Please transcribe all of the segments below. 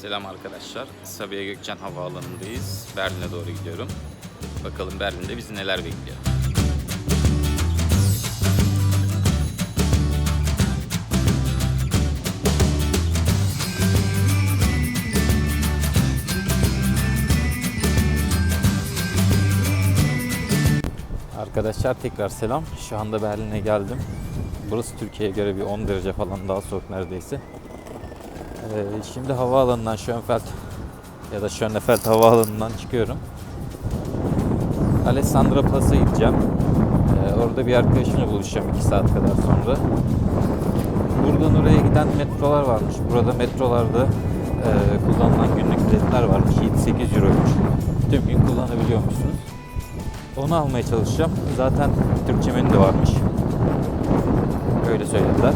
Selam arkadaşlar. Sabiha Gökçen Havaalanı'ndayız. Berlin'e doğru gidiyorum. Bakalım Berlin'de bizi neler bekliyor. Arkadaşlar tekrar selam. Şu anda Berlin'e geldim. Burası Türkiye'ye göre bir 10 derece falan daha soğuk neredeyse. Ee, şimdi havaalanından Schönfeld ya da Schönefeld havaalanından çıkıyorum. Alessandra Plus'a gideceğim. Ee, orada bir arkadaşımla buluşacağım 2 saat kadar sonra. Buradan oraya giden metrolar varmış. Burada metrolarda e, kullanılan günlük biletler varmış. 7-8 euroymuş. Tüm gün kullanabiliyormuşsunuz. Onu almaya çalışacağım. Zaten Türkçe menü de varmış. Öyle söylediler.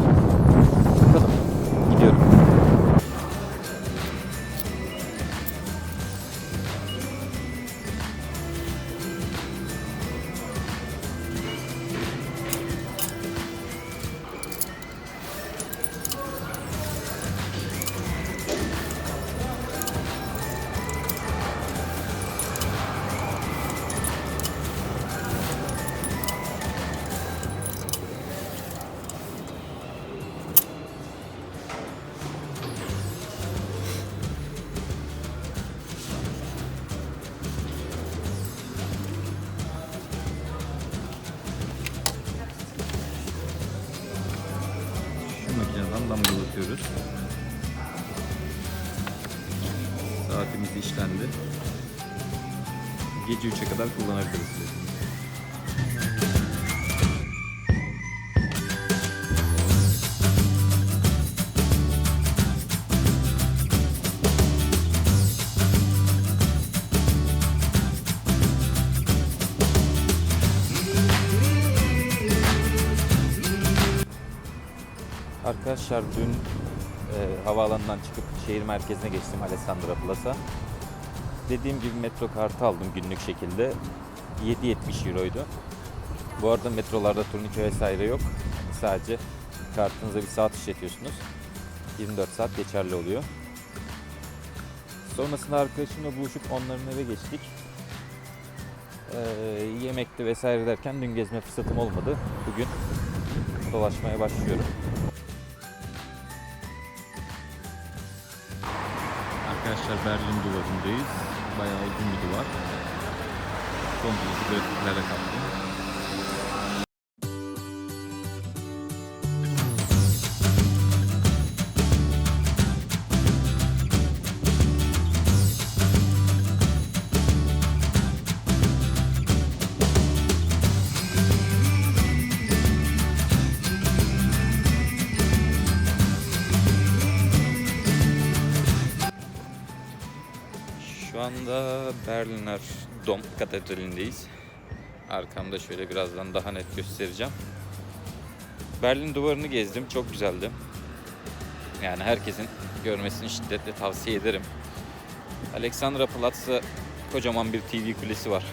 Kadar kullanabiliriz. Arkadaşlar dün e, havaalanından çıkıp şehir merkezine geçtim Alessandra Plus'a. Dediğim gibi metro kartı aldım günlük şekilde. 7.70 euroydu. Bu arada metrolarda turnike vesaire yok. Sadece kartınıza bir saat işletiyorsunuz. 24 saat geçerli oluyor. Sonrasında arkadaşımla buluşup onların eve geçtik. Ee, yemekte vesaire derken dün gezme fırsatım olmadı. Bugün dolaşmaya başlıyorum. Arkadaşlar Berlin duvarındayız. Bayağı uzun bir duvar. Komplesi grafiklere kaplı. Dom Katedrali'ndeyiz. Arkamda şöyle birazdan daha net göstereceğim. Berlin duvarını gezdim. Çok güzeldi. Yani herkesin görmesini şiddetle tavsiye ederim. Alexandra Platz'ta kocaman bir TV kulesi var.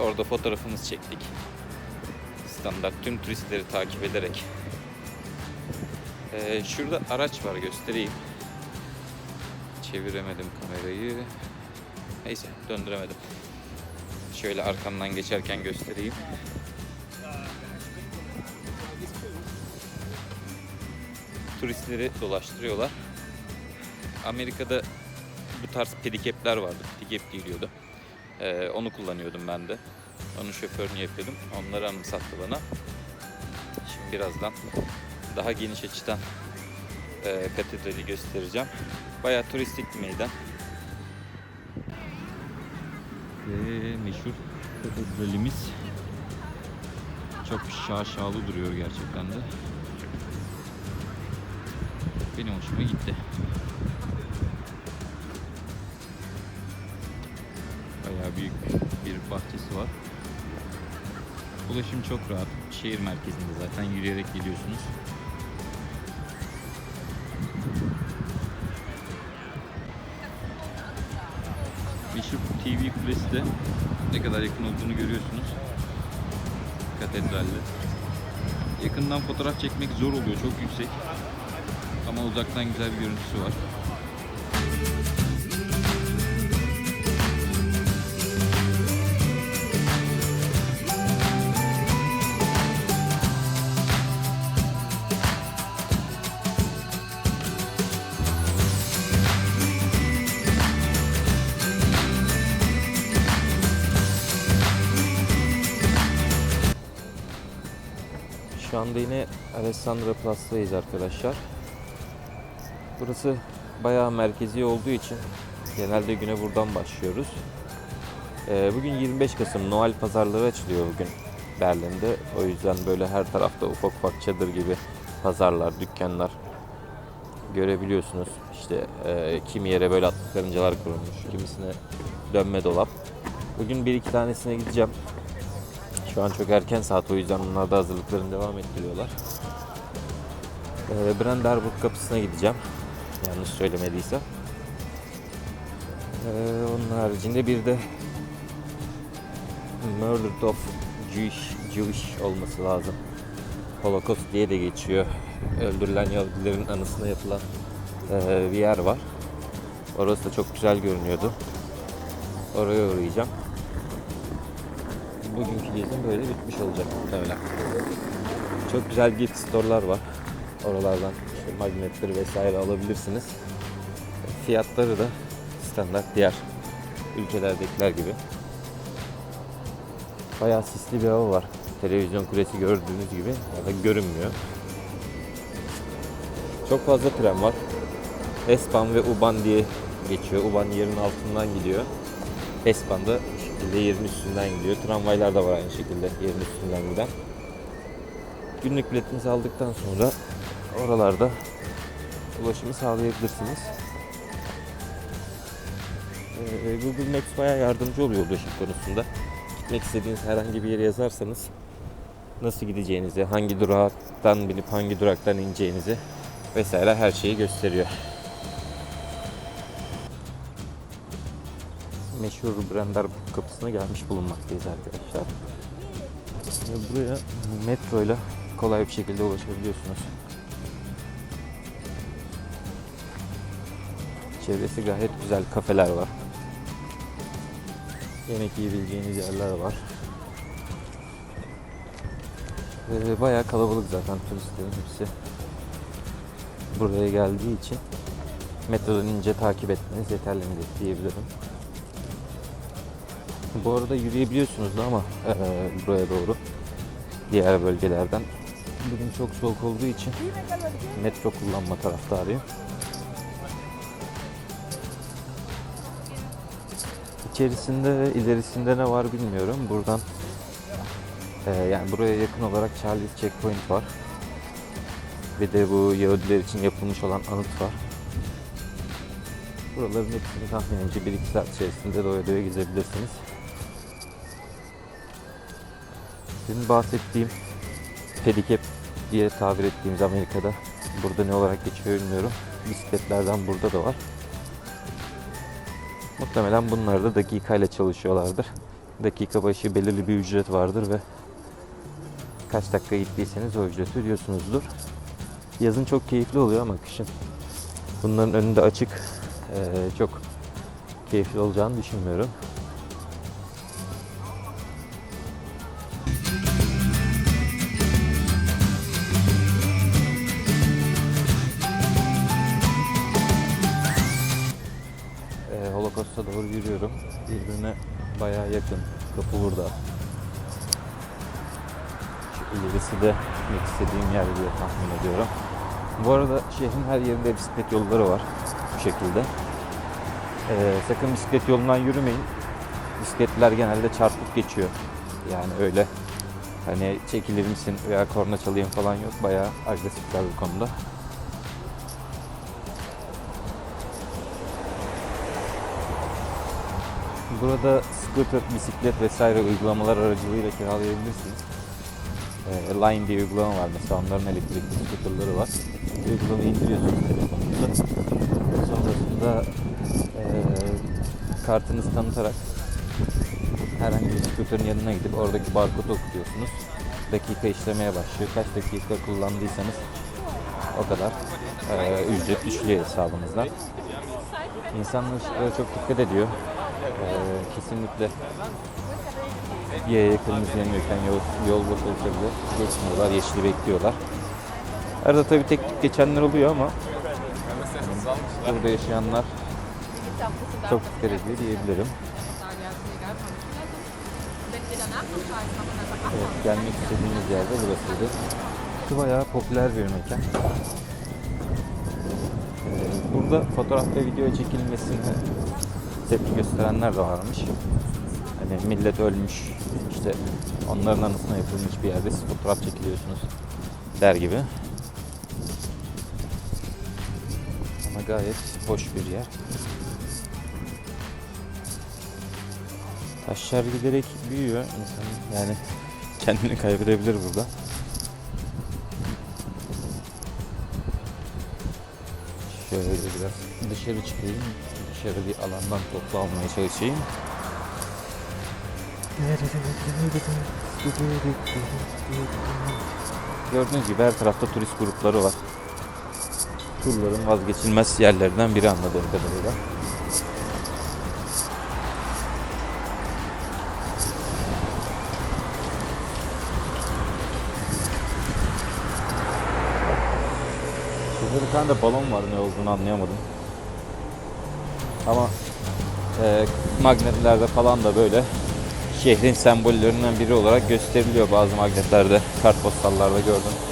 Orada fotoğrafımızı çektik. Standart tüm turistleri takip ederek. Ee, şurada araç var göstereyim. Çeviremedim kamerayı. Neyse döndüremedim. Şöyle arkamdan geçerken göstereyim. Turistleri dolaştırıyorlar. Amerika'da bu tarz pedikepler vardı. Pedikep geliyordu. Ee, onu kullanıyordum ben de. Onun şoförünü yapıyordum. Onları anımsattı bana. Şimdi birazdan daha geniş açıdan e, katedrali göstereceğim. Bayağı turistik bir meydan. Ve meşhur katedralimiz çok şaşalı duruyor gerçekten de. Benim hoşuma gitti. Bayağı büyük bir bahçesi var. Ulaşım çok rahat. Şehir merkezinde zaten yürüyerek geliyorsunuz. Meşhur TV kulesi de ne kadar yakın olduğunu görüyorsunuz. Katedralle. Yakından fotoğraf çekmek zor oluyor, çok yüksek. Ama uzaktan güzel bir görüntüsü var. Şu anda yine Alessandra Plus'tayız arkadaşlar. Burası bayağı merkezi olduğu için genelde güne buradan başlıyoruz. Ee, bugün 25 Kasım Noel pazarları açılıyor bugün Berlin'de. O yüzden böyle her tarafta ufak ufak çadır gibi pazarlar, dükkanlar görebiliyorsunuz. İşte e, kimi yere böyle atlı karıncalar kurulmuş, kimisine dönme dolap. Bugün bir iki tanesine gideceğim. Şu an çok erken saat o yüzden onlar da hazırlıklarını devam ettiriyorlar. Ee, Brandenburg kapısına gideceğim. Yanlış söylemediysem. Ee, onun haricinde bir de Murdered of Jewish, Jewish olması lazım. Holocaust diye de geçiyor. Öldürülen Yahudilerin anısına yapılan e, bir yer var. Orası da çok güzel görünüyordu. Oraya uğrayacağım. Bugünkü gezim böyle bitmiş olacak muhtemelen. Çok güzel gift store'lar var. Oralardan işte magnetleri vesaire alabilirsiniz. Fiyatları da standart diğer ülkelerdekiler gibi. Bayağı sisli bir hava var. Televizyon kulesi gördüğünüz gibi ya da görünmüyor. Çok fazla tren var. S-Bahn ve U-Bahn diye geçiyor. U-Bahn yerin altından gidiyor. S-Bahn da bu şekilde yerin üstünden gidiyor. Tramvaylar da var aynı şekilde yerin üstünden giden. Günlük biletinizi aldıktan sonra oralarda ulaşımı sağlayabilirsiniz. Ee, Google Maps bayağı yardımcı oluyor ulaşım konusunda. Gitmek istediğiniz herhangi bir yere yazarsanız nasıl gideceğinizi, hangi duraktan binip hangi duraktan ineceğinizi vesaire her şeyi gösteriyor. Meşhur Brandenburg kapısına gelmiş bulunmaktayız arkadaşlar. Ve buraya metro ile kolay bir şekilde ulaşabiliyorsunuz. Çevresi gayet güzel kafeler var. Yemek yiyebileceğiniz yerler var. Ee, bayağı kalabalık zaten turistlerin hepsi buraya geldiği için metrodan ince takip etmeniz yeterli diyebilirim. Bu arada yürüyebiliyorsunuz da ama eee, buraya doğru diğer bölgelerden. Bugün çok soğuk olduğu için metro kullanma taraftarıyım. İçerisinde ilerisinde ne var bilmiyorum. Buradan eee, yani buraya yakın olarak Charlie's Checkpoint var. Bir de bu Yahudiler için yapılmış olan anıt var. Buraların hepsini tahminimce 1-2 saat içerisinde doya doya gezebilirsiniz. Benim bahsettiğim pedicab diye tabir ettiğimiz Amerika'da burada ne olarak geçiyor bilmiyorum. Bisikletlerden burada da var. Muhtemelen bunlar da dakikayla çalışıyorlardır. Dakika başı belirli bir ücret vardır ve kaç dakika gittiyseniz o ücreti ödüyorsunuzdur. Yazın çok keyifli oluyor ama kışın bunların önünde açık çok keyifli olacağını düşünmüyorum. Eee Holocaust'a doğru yürüyorum. Birbirine bayağı yakın. Kapı burada. Şu ilerisi de gitmek istediğim yer diye tahmin ediyorum. Bu arada şehrin her yerinde bisiklet yolları var. Bu şekilde. Ee, sakın bisiklet yolundan yürümeyin. Bisikletler genelde çarpıp geçiyor. Yani öyle hani çekilir misin veya korna çalayım falan yok. Bayağı agresifler bu konuda. Burada scooter, bisiklet vesaire uygulamalar aracılığıyla kiralayabilirsiniz. Ee, Line diye uygulama var mesela onların elektrikli scooterları var. Uygulamayı indiriyorsunuz telefonunuzda. Sonrasında ee, kartınızı tanıtarak herhangi bir scooter'ın yanına gidip oradaki barkodu okutuyorsunuz. Dakika işlemeye başlıyor. Kaç dakika kullandıysanız o kadar ee, ücret düşüyor hesabınızdan. İnsanlar çok dikkat ediyor. Ee, kesinlikle yaya kırmızı yanıyorken yol, yol boş olsa bile geçmiyorlar, yeşili bekliyorlar. Arada tabii tek geçenler oluyor ama burada yaşayanlar çok dikkat ediyor diyebilirim. Evet, gelmek istediğimiz yerde burasıydı. Burası bayağı popüler bir mekan. Ee, Burada fotoğraf ve video çekilmesine tepki gösterenler de varmış. Hani millet ölmüş, işte onların anısına yapılmış bir yerde siz fotoğraf çekiliyorsunuz der gibi. Ama gayet hoş bir yer. Taşlar giderek büyüyor insan yani kendini kaybedebilir burada. Şöyle biraz dışarı çıkayım. Dışarı bir alandan toplu almaya çalışayım. Gördüğünüz gibi her tarafta turist grupları var. Turların vazgeçilmez yerlerinden biri anladığım kadarıyla. Şurada bir tane de balon var ne olduğunu anlayamadım. Ama e, magnetlerde falan da böyle şehrin sembollerinden biri olarak gösteriliyor bazı magnetlerde, kartpostallarda gördüm.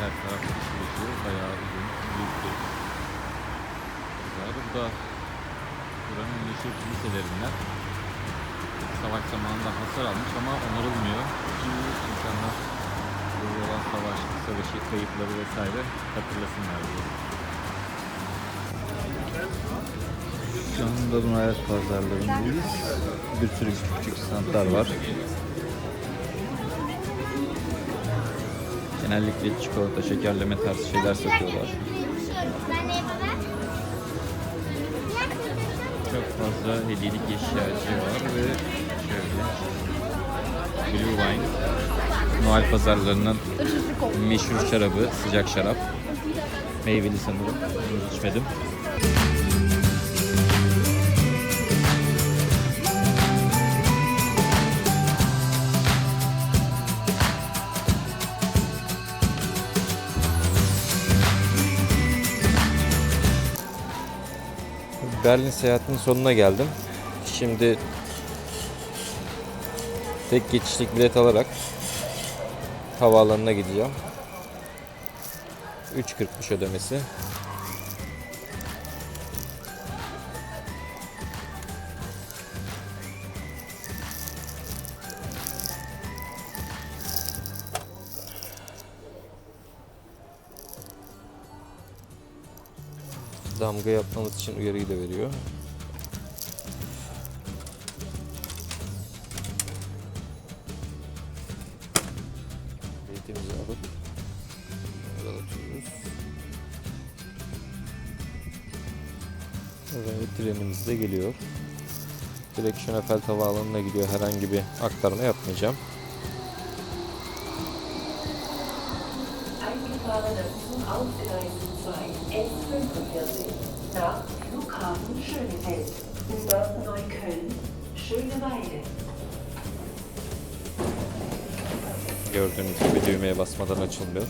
Her taraf açılışı bayağı uzun, büyük bir pazar. Bu da buranın meşhur kiliselerinden. Savaş zamanında hasar almış ama onarılmıyor. Ki insanlar burada olan savaş, savaşı, kayıpları vesaire hatırlasınlar diye. Şu anda Noel pazarlarındayız. Bir sürü küçük standlar var. Genellikle çikolata, şekerleme tarzı şeyler satıyorlar. Çok fazla hediyelik eşyacı var ve şöyle Blue Wine Noel pazarlarının meşhur şarabı, sıcak şarap. Meyveli sanırım. Henüz içmedim. Berlin seyahatinin sonuna geldim. Şimdi tek geçişlik bilet alarak havaalanına gideceğim. 3.40'mış ödemesi. Damga yapmamız için uyarıyı da veriyor. Eğitimimizi alıp. Ve trenimiz de geliyor. Direkt Schönefeld Havaalanı'na gidiyor. Herhangi bir aktarma yapmayacağım. Eingefahrene Ausreisen zu einem S45 nach Flughafen Schönefeld über Neukölln, Schöneweide. Gördüğünüz gibi düğmeye basmadan açılmıyor.